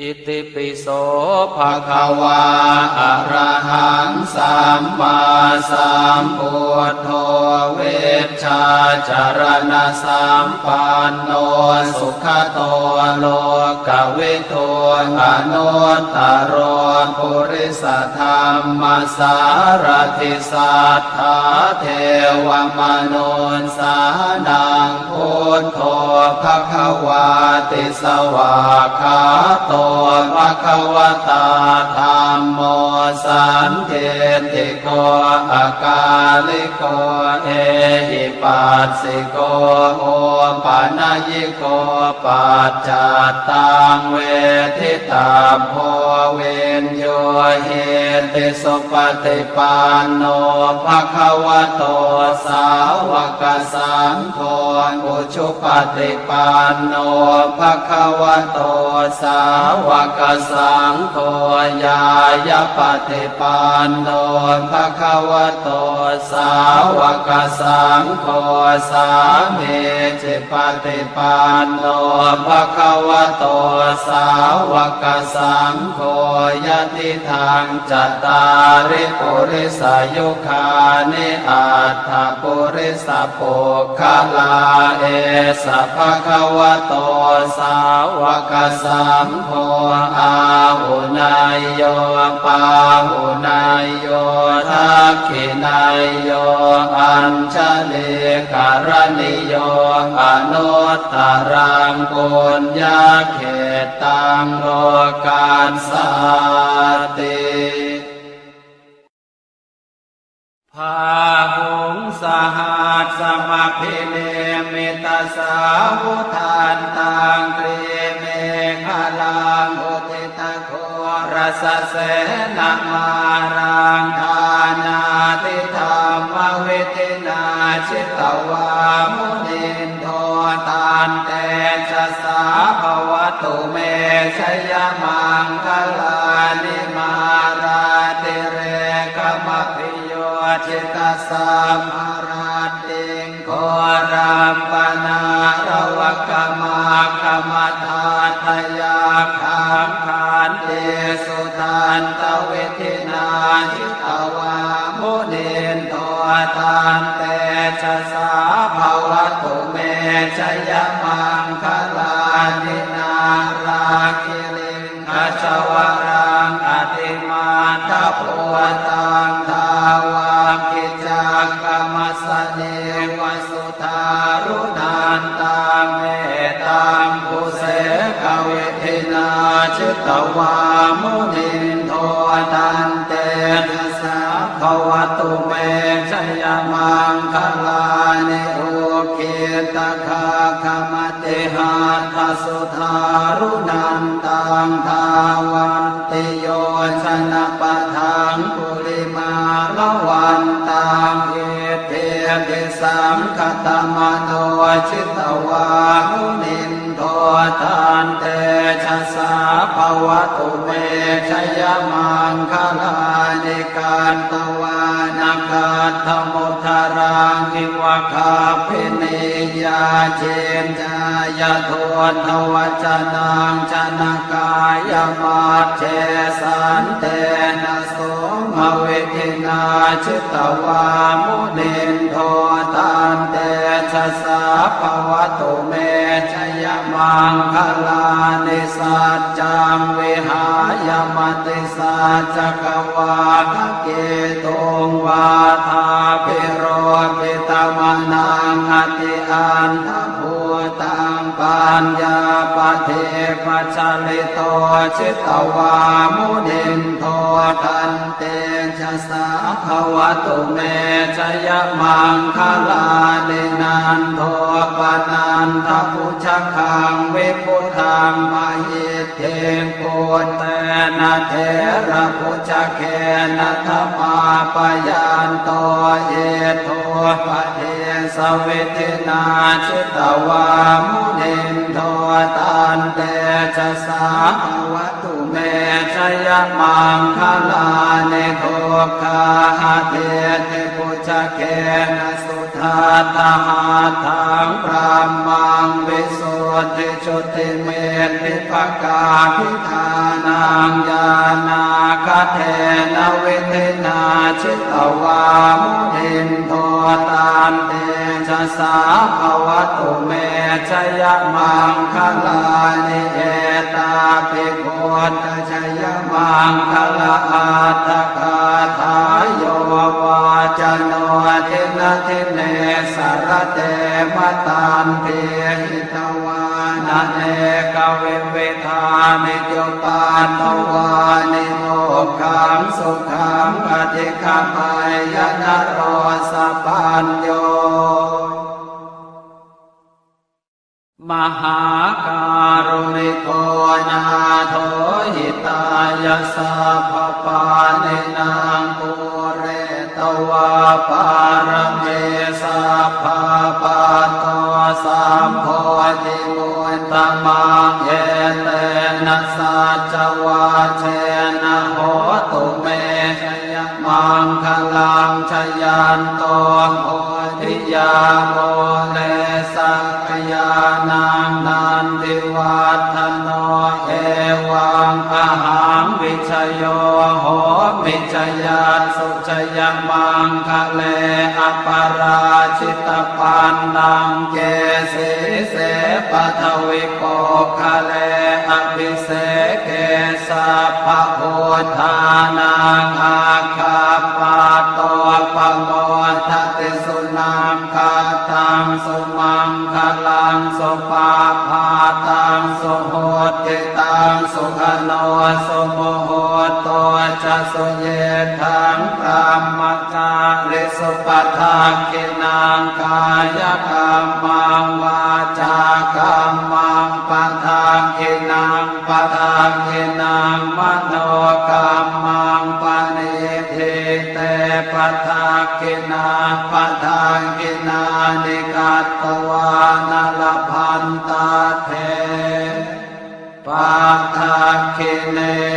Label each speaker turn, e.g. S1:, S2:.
S1: อิติปิโสภะคะวะ
S2: วาอะระหังสัมมาสัมพุทโธเว ชชาจารณะสัมปันโนสุขโตโลกวิทูอนุตตรโปุริสธรรมสารทิสัทธาเทวมนุนสานังพุทโธภควาติสวาคาโตภควตาธรรมโมสันเทติโกอาการลิโกเอหิปัสสิโกโอปานายิโกปัจจัตตังเวทิตาโพเวนโยเหติสุปฏิปันโนภะคะวะโตสาวกสังโฆอุชุปฏิปันโนภะคะวะโตสาวกสังโฆยายาปฏิปันโนภะคะวะโตสาวกสังงโฆสามีจิปฏิปันโนภะคะวะโตสาวกสังโฆยะติทางจัตตาริปุริสายุคานิอัตถปุริสปุคลาเอสะภะคะวะโตสาวกสังโฆอาหุนายโยปาหุนายโย ขินายโยอัญชลีการณิโยอนุตตรังกุญญาเขตตังโลกาสาติ
S1: พาหุงสหัสสมาพิเนมิตาสาวุทานตังกรีเมฆลังอุติตะโครสเสนามารัง ยมังคลานิมาราติเรกมพิโยจิตาสัมภาราติงโครัมปนาระวกมากรรมตาทยาขังขันเตสุทันตเวทินาจิตวามุนินโททานเตชะสาภวตุเมชยมังคลา นินาราคิริงขจวรังอติมาทโพตังทาวากิจังกรรมสเนวสุทารุนันตังเมตังภูเสกเวทินาชิตวามุนินโทตัน ตคาคมติหาทสุทารุนันตังทาวันติโยชนะปะทังปุริมาละวันตังเอเทติสัมคตมโนชิตวาหุนินโททานเตชะสาภวตุเมชยมังคลานิการตวานาคาธมุทารังกิวะ คาพินิยาเจนจายโททวจนังชนะกายมาเจสันเตนะโสมเวทินาชิตวามุนินโทตันเตชะสาภวตุเมชยมังคลานิสัจจังวิหายมติสัจกวา ลิโตชิตวามุนิน ชะสาภวตุเมชยมังคลานินันโทปนันทพุชคังเวิพุทังมหิเทปุตเตนะเทระพุชเคนะธรรมาปยันโตเยโทปเทสเวทนาชิตวามุนินโทตันเตชะสาภวตุ ยมังคลานิโทคาหาเทติพุชเคนะสุทาตหาทังพระมังวิสุทติชุติเมติปกาพิธานังยานาคเทนเวเทนาชิตวามุทินโทตานเตชะสาภวตุเมชยมังคลาน มังคลาอัตถกาทายโยวาจโนทินทิเนสารเตมตันเทหิตวานะเนกเวเวทานิโยปานตวานิโมขังสุขังปฏิฆาปายนโรสปัญโยมหาการุณิโกนาายาสัพพปาเนนางปุเรตวาปารเมสัพพปะโตสัมโพธิมุตตมังเยเตนะสัจวาเชนะโหตุเมชยมังคลังชยันโตโพธิยาโมเลสักยาน ชยาสุชยมังคะเลอปาราชิตปันนังเกสีเสปัทวิโกคะเลอภิเสเกสัพพะโพธานังอาคาปาโตปโมทติสุนังคาตังสุมังคลังสุปาพาตังสุโหติตังสุขโนสุโม โหตัสเยทังพรหมจาริสุปทากินังกายกรรมังวาจากรรมังปทากินังปทากินังมโนกรรมังปณิทิเตปทากินาปทากินานิกัตตวานลพันตาเทปทาคิเน